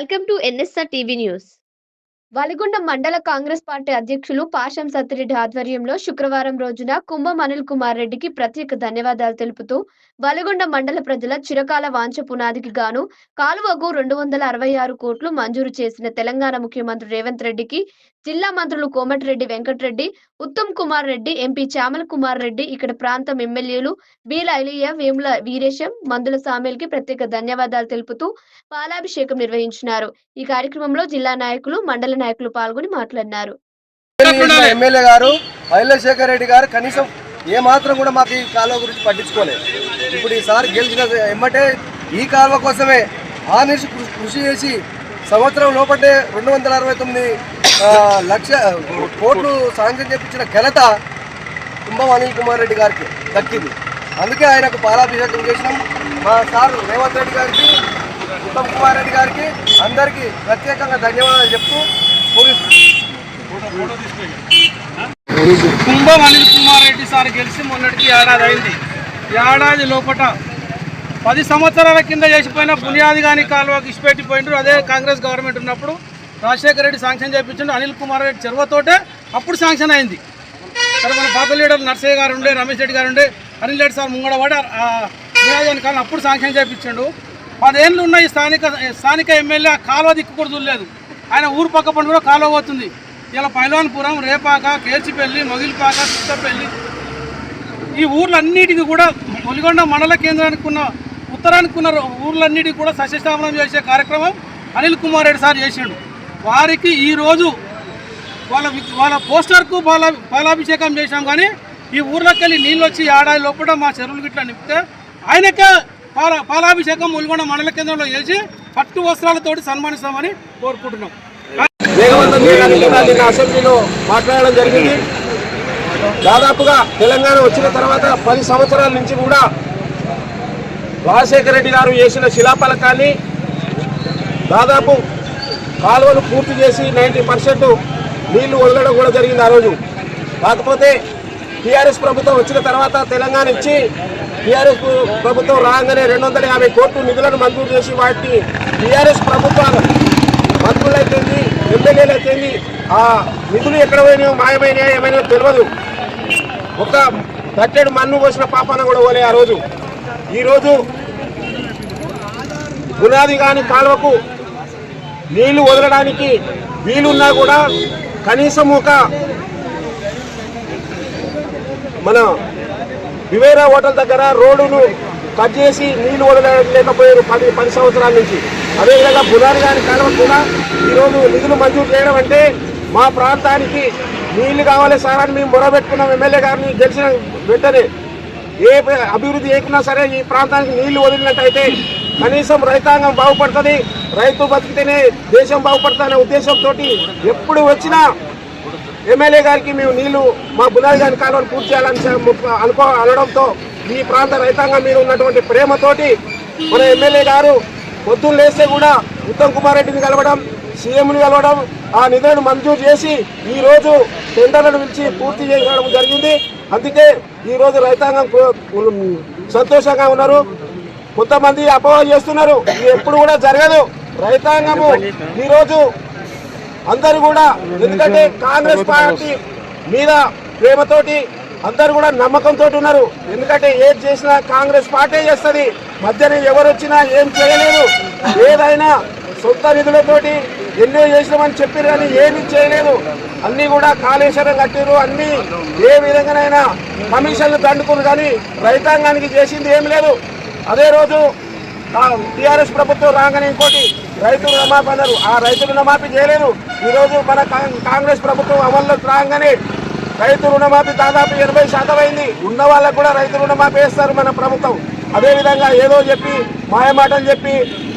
Welcome to NSR TV news. Valigonda మండల Congress party అధ్యక్షులు పాషం సత్తిరెడ్డి ఆధ్వర్యంలో శుక్రవారం రోజున కుంభం అనిల్ కుమార్ రెడ్డికి ప్రత్యేక ధన్యవాదాలు తెలుపుతూ వలిగొండ మండల ప్రజల చిరకాల వాంఛ పునాదికి గాను కాలువకు రెండు వందల అరవై ఆరు కోట్లు మంజూరు చేసిన తెలంగాణ ముఖ్యమంత్రి రేవంత్ రెడ్డికి జిల్లా మంత్రులు కోమటిరెడ్డి వెంకటరెడ్డి ఉత్తమ్ కుమార్ రెడ్డి ఎంపీ చామల్ కుమార్ రెడ్డి ఇక్కడ ప్రాంతం ఎమ్మెల్యేలు బీల అలియా వేముల వీరేశం మందుల సామేల్కి ప్రత్యేక ధన్యవాదాలు తెలుపుతూ పాలాభిషేకం నిర్వహించినారు. ఈ కార్యక్రమంలో జిల్లా నాయకులు మండల నాయకులు పాల్గొని మాట్లాడినారు. ఎమ్మెల్యే గారు శేఖర్ రెడ్డి గారు కనీసం ఏ మాత్రం కూడా మాకు ఈ కాలువ గురించి పట్టించుకోలేదు. ఇప్పుడు ఈసారి గెలిచిన ఎమ్మటే ఈ కాలువ కోసమే ఆనిషి కృషి చేసి సంవత్సరం లోపటే రెండు వందల అరవై తొమ్మిది లక్ష కోట్లు సాంక్షన్ చేపించిన ఘనత కుంభం అనిల్ కుమార్ రెడ్డి గారికి దక్కింది. అందుకే ఆయనకు పాలాభిషేకం చేసినాం. మా సార్ రేవంత్ రెడ్డి గారికి ఉత్తమ్ కుమార్ రెడ్డి గారికి అందరికీ ప్రత్యేకంగా ధన్యవాదాలు చెప్తూ కుంభం అనిల్ కుమార్ రెడ్డి సార్ గెలిచి మొన్నటికి ఏడాది అయింది. ఏడాది లోపట పది సంవత్సరాల కింద చేసిపోయిన బునియాది కానీ కాలువకి ఇచ్చిపెట్టిపోయిండ్రు అదే కాంగ్రెస్ గవర్నమెంట్ ఉన్నప్పుడు రాజశేఖర రెడ్డి శాంక్షన్ చేయించండు అనిల్ కుమార్ రెడ్డి చెరువతోటే అప్పుడు శాంక్షన్ అయింది. సరే మన పాత లీడర్ నర్సయ్య గారు ఉండే రమేష్ రెడ్డి గారు ఉండే అనిల్ రెడ్డి సార్ ముంగడవాడ బునియాది కానీ కాలం అప్పుడు శాంక్షన్ చేయించండు పదేళ్ళు ఉన్న ఈ స్థానిక స్థానిక ఎమ్మెల్యే ఆ కాలువ దిక్కు కూడా ఆయన ఊరు పక్క పండు కూడా కాలువ పోతుంది. ఇలా పైలాన్పురం రేపాక కేర్చిపల్లి మొగిలిపాక చిత్తపల్లి ఈ ఊర్లన్నిటికీ కూడా ఒలిగొండ మండల కేంద్రానికి ఉన్న ఉత్తరానికి ఉన్న ఊర్లన్నిటికీ కూడా సస్యస్థాపనం చేసే కార్యక్రమం అనిల్ కుమార్ రెడ్డి సార్ చేసిండు. వారికి ఈరోజు వాళ్ళ వాళ్ళ పోస్టర్కు పాల పాలాభిషేకం చేశాం కానీ ఈ ఊర్లోకి వెళ్ళి నీళ్ళు వచ్చి ఏడాది లోపల మా చెరువులు గిట్లా నింపితే ఆయనకే పాల పాలాభిషేకం ఒలిగొండ మండల కేంద్రంలో చేసి పట్టు వస్త్రాలతోటి సన్మానిస్తామని కోరుకుంటున్నాం. వేగవంతం అసెంబ్లీలో మాట్లాడడం జరిగింది. దాదాపుగా తెలంగాణ వచ్చిన తర్వాత పది సంవత్సరాల నుంచి కూడా రాజశేఖర రెడ్డి గారు చేసిన శిలాఫలకాన్ని దాదాపు కాలువలు పూర్తి చేసి నైంటీ పర్సెంట్ నీళ్ళు వదలడం కూడా జరిగింది ఆ రోజు. కాకపోతే టీఆర్ఎస్ ప్రభుత్వం వచ్చిన తర్వాత తెలంగాణ ఇచ్చి టీఆర్ఎస్ ప్రభుత్వం రాగానే రెండు వందల యాభై కోట్లు నిధులను మంజూరు చేసి వాటిని టీఆర్ఎస్ ప్రభుత్వాలు మంత్రులైతేంది ఎమ్మెల్యేలు అయితేంది ఆ నిధులు ఎక్కడ పోయినాయో మాయమైనాయో ఏమైనా తెలియదు ఒక తట్టెడు మన్ను పోసిన పాపాన కూడా పోలే ఆ రోజు. ఈరోజు పునాది కాని కాలువకు నీళ్ళు వదలడానికి వీలున్నా కూడా కనీసం ఒక మన వివేరా హోటల్ దగ్గర రోడ్డును కట్ చేసి నీళ్ళు వదలలేకపోయారు పది పది సంవత్సరాల నుంచి. అదేవిధంగా బుధారి గారి కాలువ కూడా ఈరోజు నిధులు మంజూరు చేయడం అంటే మా ప్రాంతానికి నీళ్ళు కావాలి సార్ అని మేము మొరబెట్టుకున్నాం ఎమ్మెల్యే గారిని గెలిచిన వెంటనే ఏ అభివృద్ధి చేయకున్నా సరే ఈ ప్రాంతానికి నీళ్ళు వదిలినట్టయితే కనీసం రైతాంగం బాగుపడుతుంది. రైతు బతికితేనే దేశం బాగుపడుతుందనే ఉద్దేశంతో ఎప్పుడు వచ్చినా ఎమ్మెల్యే గారికి మేము నీళ్ళు మా బునాది గారి కాలువను పూర్తి చేయాలని అనుకో అనడంతో ఈ ప్రాంత రైతాంగం మీద ఉన్నటువంటి ప్రేమతోటి మన ఎమ్మెల్యే గారు పొద్దున్న లేస్తే కూడా ఉత్తమ్ కుమార్ రెడ్డిని కలవడం సీఎంని కలవడం ఆ నిధులను మంజూరు చేసి ఈరోజు టెండర్లను పిలిచి పూర్తి చేయడం జరిగింది. అందుకే ఈరోజు రైతాంగం సంతోషంగా ఉన్నారు. కొంతమంది అపవాదం చేస్తున్నారు. ఇది ఎప్పుడు కూడా జరగదు. రైతాంగము ఈరోజు అందరూ కూడా ఎందుకంటే కాంగ్రెస్ పార్టీ మీద ప్రేమతోటి అందరూ కూడా నమ్మకంతో ఉన్నారు. ఎందుకంటే ఏది చేసినా కాంగ్రెస్ పార్టీ చేస్తుంది. మధ్యన ఎవరు వచ్చినా ఏం చేయలేదు ఏదైనా సొంత నిధులతోటి ఎన్నో చేసినామని చెప్పారు కానీ ఏమీ చేయలేదు అన్ని కూడా కాళేశ్వరం కట్టారు అన్ని ఏ విధంగానైనా కమిషన్లు దండుకున్నారు కానీ రైతాంగానికి చేసింది ఏం లేదు. అదే రోజు టిఆర్ఎస్ ప్రభుత్వం రాగానే ఇంకోటి రైతులు రుణమాఫీ అన్నారు. ఆ రైతులు రుణమాఫీ చేయలేదు. ఈరోజు మన కాంగ్రెస్ ప్రభుత్వం అమల్లో రాగానే రైతు రుణమాఫీ దాదాపు ఎనభై శాతం అయింది. ఉన్న వాళ్ళకు కూడా రైతు రుణమాఫీ వేస్తారు మన ప్రభుత్వం. అదేవిధంగా ఏదో చెప్పి మాయమాటలు చెప్పి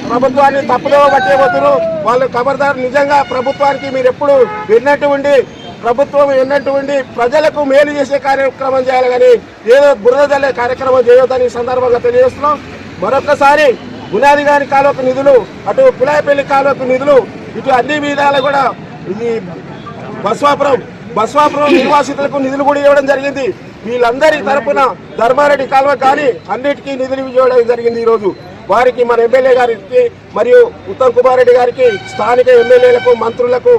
ప్రభుత్వాన్ని తప్పుదో పట్టేపోతున్నారు వాళ్ళు ఖబర్దారు నిజంగా ప్రభుత్వానికి మీరు ఎప్పుడు విన్నట్టు ఉండి ప్రభుత్వం విన్నట్టు ఉండి ప్రజలకు మేలు చేసే కార్యక్రమం చేయాలి కానీ ఏదో బురద జల్లే కార్యక్రమం చేయొద్దని ఈ సందర్భంగా తెలియజేస్తున్నాం. మరొకసారి గునాది గారి కాలువకు నిధులు అటు పులాయపల్లి కాలువకు నిధులు ఇటు అన్ని విధాలు కూడా ఈ బస్వాపురం బస్వాపురం నిర్వాసితులకు నిధులు కూడా ఇవ్వడం జరిగింది. వీళ్ళందరి తరపున ధర్మారెడ్డి కాలువ కానీ అన్నిటికీ నిధులు ఇవ్వడం జరిగింది ఈరోజు. వారికి మన ఎమ్మెల్యే గారికి మరియు ఉత్తమ్ కుమార్ రెడ్డి గారికి స్థానిక ఎమ్మెల్యేలకు మంత్రులకు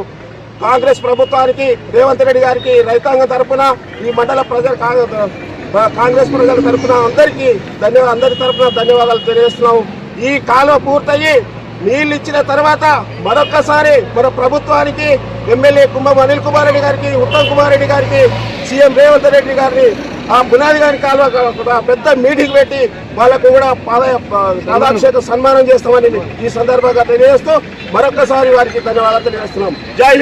కాంగ్రెస్ ప్రభుత్వానికి రేవంత్ రెడ్డి గారికి రైతాంగం తరపున ఈ మండల ప్రజల కాంగ్రెస్ కాంగ్రెస్ ప్రజల తరపున అందరికీ ధన్యవాదాలు అందరి తరపున ధన్యవాదాలు తెలియజేస్తున్నాం. ఈ కాలువ పూర్తయి నీళ్ళు ఇచ్చిన తర్వాత మరొక్కసారి మన ప్రభుత్వానికి ఎమ్మెల్యే కుంభం అనిల్ కుమార్ రెడ్డి గారికి ఉత్తమ్ కుమార్ రెడ్డి గారికి సీఎం రేవంత్ రెడ్డి గారిని ఆ బునాది గారి కాలువ పెద్ద మీటింగ్ పెట్టి వాళ్ళకు కూడా పాద పాదాభిషేకం సన్మానం చేస్తామని ఈ సందర్భంగా తెలియజేస్తూ మరొక్కసారి వారికి ధన్యవాదాలు తెలియజేస్తున్నాం. జై